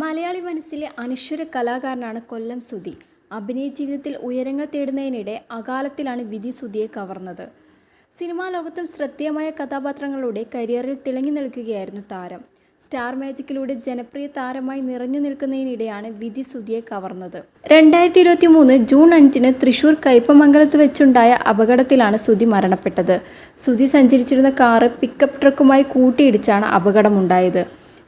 മലയാളി മനസ്സിലെ അനശ്വര കലാകാരനാണ് കൊല്ലം സുധി. അഭിനയ ജീവിതത്തിൽ ഉയരങ്ങൾ തേടുന്നതിനിടെ അകാലത്തിലാണ് വിധി സുധിയെ കവർന്നത്. സിനിമാ ലോകത്തും ശ്രദ്ധേയമായ കഥാപാത്രങ്ങളുടെ കരിയറിൽ തിളങ്ങി നിൽക്കുകയായിരുന്നു താരം. സ്റ്റാർ മാജിക്കിലൂടെ ജനപ്രിയ താരമായി നിറഞ്ഞു നിൽക്കുന്നതിനിടെയാണ് വിധി സുധിയെ കവർന്നത്. രണ്ടായിരത്തി ഇരുപത്തി മൂന്ന് ജൂൺ അഞ്ചിന് തൃശൂർ കയ്പമംഗലത്ത് വെച്ചുണ്ടായ അപകടത്തിലാണ് സുധി മരണപ്പെട്ടത്. സുധി സഞ്ചരിച്ചിരുന്ന കാറ് പിക്കപ്പ് ട്രക്കുമായി കൂട്ടിയിടിച്ചാണ് അപകടമുണ്ടായത്.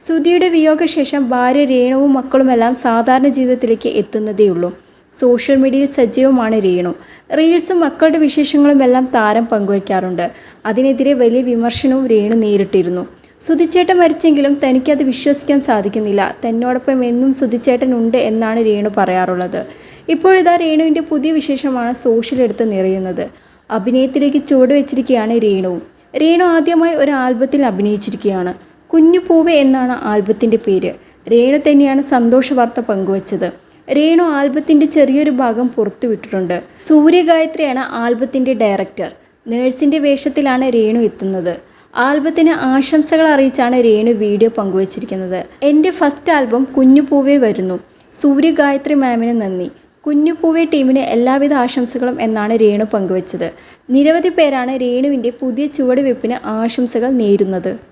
സുധിയുടെ വിയോഗശേഷം ഭാര്യ രേണുവും മക്കളുമെല്ലാം സാധാരണ ജീവിതത്തിലേക്ക് എത്തുന്നതേയുള്ളൂ. സോഷ്യൽ മീഡിയയിൽ സജീവമാണ് രേണു. റീൽസും മക്കളുടെ വിശേഷങ്ങളും എല്ലാം താരം പങ്കുവയ്ക്കാറുണ്ട്. അതിനെതിരെ വലിയ വിമർശനവും രേണു നേരിട്ടിരുന്നു. സുധിച്ചേട്ടൻ മരിച്ചെങ്കിലും തനിക്കത് വിശ്വസിക്കാൻ സാധിക്കുന്നില്ല. തന്നോടൊപ്പം എന്നും സുധിച്ചേട്ടൻ ഉണ്ട് എന്നാണ് രേണു പറയാറുള്ളത്. ഇപ്പോഴിതാ രേണുവിന്റെ പുതിയ വിശേഷമാണ് സോഷ്യൽ എടുത്ത് നിറയുന്നത്. അഭിനയത്തിലേക്ക് ചുവടുവെച്ചിരിക്കുകയാണ് രേണുവും. രേണു ആദ്യമായി ഒരു ആൽബത്തിൽ അഭിനയിച്ചിരിക്കുകയാണ്. കുഞ്ഞു പൂവ് എന്നാണ് ആൽബത്തിന്റെ പേര്. രേണു തന്നെയാണ് സന്തോഷ വാർത്ത പങ്കുവച്ചത്. രേണു ആൽബത്തിന്റെ ചെറിയൊരു ഭാഗം പുറത്തുവിട്ടിട്ടുണ്ട് സൂര്യഗായത്രിയാണ് ആൽബത്തിന്റെ ഡയറക്ടർ. നേഴ്സിന്റെ വേഷത്തിലാണ് രേണു എത്തുന്നത്. ആൽബത്തിന് ആശംസകൾ അറിയിച്ചാണ് രേണു വീഡിയോ പങ്കുവച്ചിരിക്കുന്നത്. എന്റെ ഫസ്റ്റ് ആൽബം കുഞ്ഞു പൂവേ വരുന്നു. സൂര്യഗായത്രി മാമിന് നന്ദി. കുഞ്ഞു പൂവേ ടീമിന് എല്ലാവിധ ആശംസകളും എന്നാണ് രേണു പങ്കുവച്ചത്. നിരവധി പേരാണ് രേണുവിന്റെ പുതിയ ചുവടുവെപ്പിന് ആശംസകൾ നേരുന്നത്.